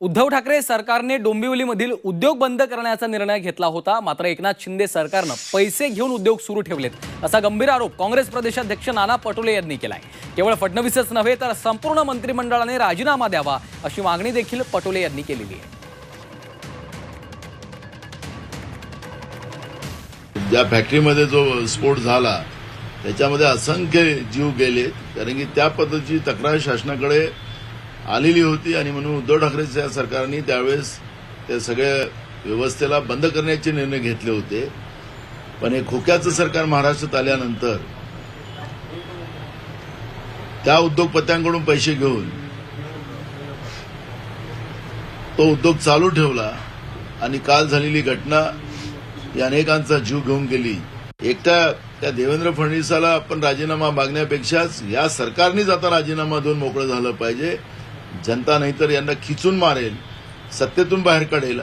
उद्धव ठाकरे सरकारने डोंबिवलीमधील उद्योग बंद करण्याचा निर्णय घेतला होता. मात्र एकनाथ शिंदे सरकारनं पैसे घेऊन उद्योग सुरू ठेवलेत. असा गंभीर आरोप काँग्रेस प्रदेशाध्यक्ष नाना पटोले यांनी केलाय. केवळ फडणवीसच नव्हे तर संपूर्ण मंत्रिमंडळाने राजीनामा द्यावा अशी मागणी देखील पटोले यांनी केलेली आहे. ज्या फॅक्टरीमध्ये जो स्फोट झाला त्याच्यामध्ये असंख्य जीव गेले कारण की त्या पद्धतीची तक्रार शासनाकडे आलेली होती आणि म्हणून उद्धव ठाकरेच्या सरकारने त्यावेळेस त्या सगळ्या व्यवस्थेला बंद करण्याचे निर्णय घेतले होते. पण हे खोक्याचं सरकार महाराष्ट्रात आल्यानंतर त्या उद्योगपत्यांकडून पैसे घेऊन तो उद्योग चालू ठेवला आणि काल झालेली घटना ही अनेकांचा जीव घेऊन गेली. एकट्या त्या देवेंद्र फडणवीसाला आपण राजीनामा मागण्यापेक्षाच या सरकारने आता राजीनामा देऊन मोकळं झालं पाहिजे. जनता नाहीतर यांना खिचून मारेल सत्तेतून बाहेर काढेल.